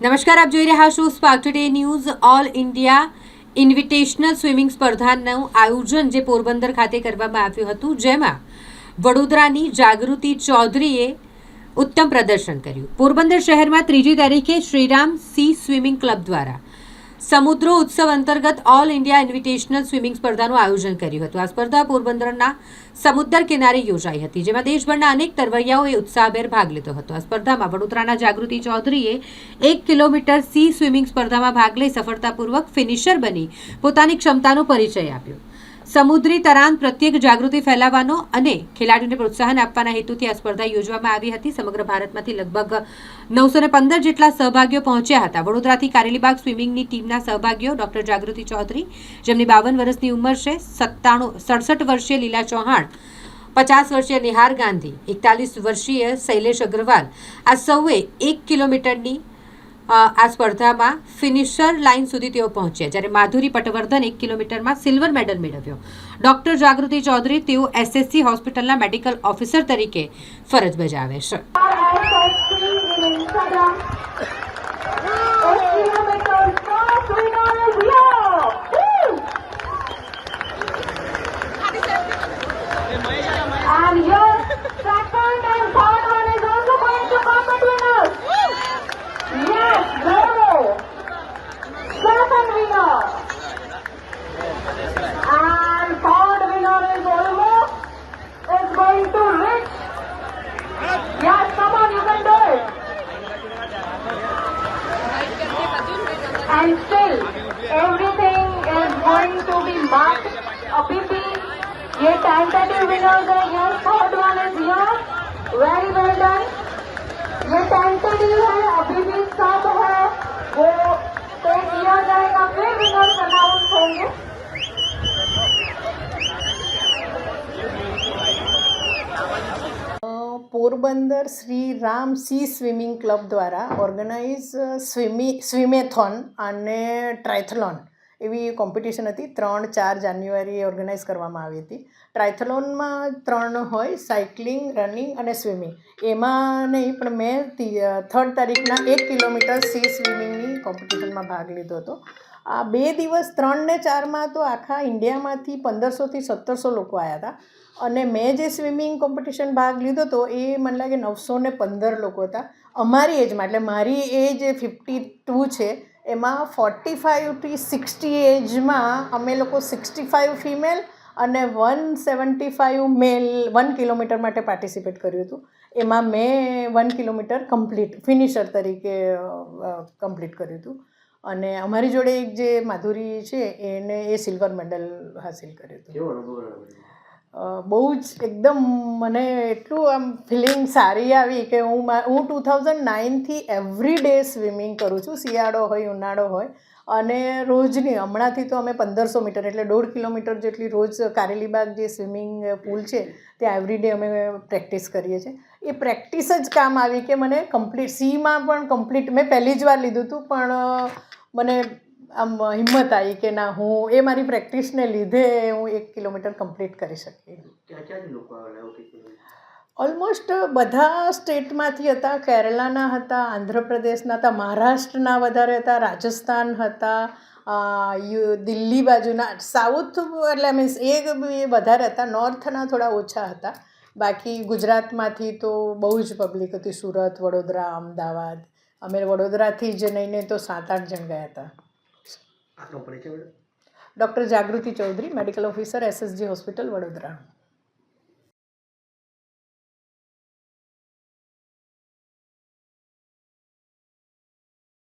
નમસ્કાર, આપ જોઈ રહ્યા છો Spark Today News all India invitational swimming સ્પર્ધાનું આયોજન જે પોરબંદર ખાતે કરવામાં આવ્યું હતું, જેમાં વડોદરાની જાગૃતિ ચૌધરીએ ઉત્તમ પ્રદર્શન કર્યું. પોરબંદર શહેરમાં ત્રીજી તારીખે શ્રીરામ સી સ્વિમિંગ ક્લબ દ્વારા સમુદ્રો ઉત્સવ અંતર્ગત ઓલ ઇન્ડિયા ઇન્વિટેશનલ સ્વિમિંગ સ્પર્ધાનું આયોજન કર્યું હતું. આ સ્પર્ધા પોરબંદરના સમુદ્ર કિનારે યોજાઈ હતી, જેમાં દેશભરના અનેક તરવૈયાઓએ ઉત્સાહભેર ભાગ લીધો હતો. આ સ્પર્ધામાં વડોદરાના જાગૃતિ ચૌધરીએ એક કિલોમીટર સી સ્વિમિંગ સ્પર્ધામાં ભાગ લઈ સફળતાપૂર્વક ફિનિશર બની પોતાની ક્ષમતાનો પરિચય આપ્યો. સમુદ્રી તરાન પ્રત્યેક જાગૃતિ ફેલાવવાનો અને ખેલાડીઓને પ્રોત્સાહન આપવાના હેતુથી આ સ્પર્ધા યોજવામાં આવી હતી. સમગ્ર ભારતમાંથી લગભગ નવસો પંદર જેટલા સહભાગીઓ પહોંચ્યા હતા. વડોદરાથી કારેલીબાગ સ્વિમિંગની ટીમના સહભાગીઓ ડોક્ટર જાગૃતિ ચૌધરી, જેમની બાવન વર્ષની ઉંમર છે, સત્તાણું, સડસઠ વર્ષીય લીલા ચૌહાણ, પચાસ વર્ષીય નિહાર ગાંધી, એકતાલીસ વર્ષીય શૈલેષ અગ્રવાલ, આ સૌએ એક કિલોમીટરની આ સ્પર્ધામાં ફિનિશર લાઇન સુધી તેઓ પહોંચ્યા, જ્યારે માધુરી પટવર્ધન એક કિલોમીટરમાં સિલ્વર મેડલ મેળવ્યો. ડોક્ટર જાગૃતિ ચૌધરી તેઓ એસએસસી હોસ્પિટલના મેડિકલ ઓફિસર તરીકે ફરજ બજાવે છે. ये टेंटेटिव विनर्स है yes third one is yes very well done ये टेंटेटिव है अभी भी सब है वो तय किया जाएगा फिर विनर्स अनाउंस होंगे અ, Porbandar Shri Ram sea swimming club દ્વારા ઓર્ગેનાઇઝ સ્વિમી સ્વિમેથોન અને ટ્રાયથલોન એવી કોમ્પિટિશન હતી. ત્રણ, ચાર જાન્યુઆરીએ ઓર્ગેનાઇઝ કરવામાં આવી હતી. ટ્રાયથલોનમાં ત્રણ હોય સાયકલિંગ રનિંગ અને સ્વિમિંગ એમાં નહીં, પણ મેં થર્ડ તારીખના એક કિલોમીટર સી સ્વિમિંગની કોમ્પિટિશનમાં ભાગ લીધો હતો. આ બે દિવસ ત્રણ ને ચારમાં તો આખા ઇન્ડિયામાંથી પંદરસોથી સત્તરસો લોકો આવ્યા હતા. અને મેં જે સ્વિમિંગ કોમ્પિટિશન ભાગ લીધો હતો, એ મને લાગે નવસો ને પંદર લોકો હતા. અમારી એજમાં એટલે મારી એજ ફિફ્ટી ટુ છે. એમાં ફોર્ટી ફાઇવથી સિક્સટી એજમાં અમે લોકો સિક્સટી ફાઇવ ફિમેલ અને one seventy five male one kilometre માટે પાર્ટિસિપેટ કર્યું હતું. એમાં મેં વન કિલોમીટર કમ્પ્લીટ ફિનિશર તરીકે કમ્પ્લીટ કર્યું હતું. અને અમારી જોડે એક જે માધુરી છે, એને એ સિલ્વર મેડલ હાસિલ કર્યું હતું. બહુ જ એકદમ મને એટલું આમ ફિલિંગ સારી આવી કે હું હું ટુ થાઉઝન્ડ નાઇનથી એવરી ડે સ્વિમિંગ કરું છું, શિયાળો હોય, ઉનાળો હોય. અને રોજની, હમણાંથી તો અમે પંદરસો મીટર એટલે દોઢ કિલોમીટર જેટલી રોજ કારેલીબાગ જે સ્વિમિંગ પુલ છે, ત્યાં એવરી ડે અમે પ્રેક્ટિસ કરીએ છીએ. એ પ્રેક્ટિસ જ કામ આવી કે મને કમ્પ્લીટ સીમાં પણ કમ્પ્લીટ મેં પહેલી જ વાર લીધું હતું, પણ મને આમ હિંમત આવી કે ના હું એ મારી પ્રેક્ટિસને લીધે હું એક કિલોમીટર કમ્પ્લીટ કરી શકી? ઓલમોસ્ટ બધા સ્ટેટમાંથી હતા કેરલાના હતા આંધ્રપ્રદેશના હતા મહારાષ્ટ્રના વધારે હતા રાજસ્થાન હતા યુ દિલ્હી બાજુના સાઉથ એટલે મીન્સ એ વધારે હતા નોર્થના થોડા ઓછા હતા. બાકી ગુજરાતમાંથી તો બહુ જ પબ્લિક હતી સુરત વડોદરા અમદાવાદ. અમે વડોદરાથી જ નહીં તો સાત આઠ જણ ગયા હતા. આપનો પરિચય doctor Jagruti Chaudhary medical officer SSG hospital Vadodara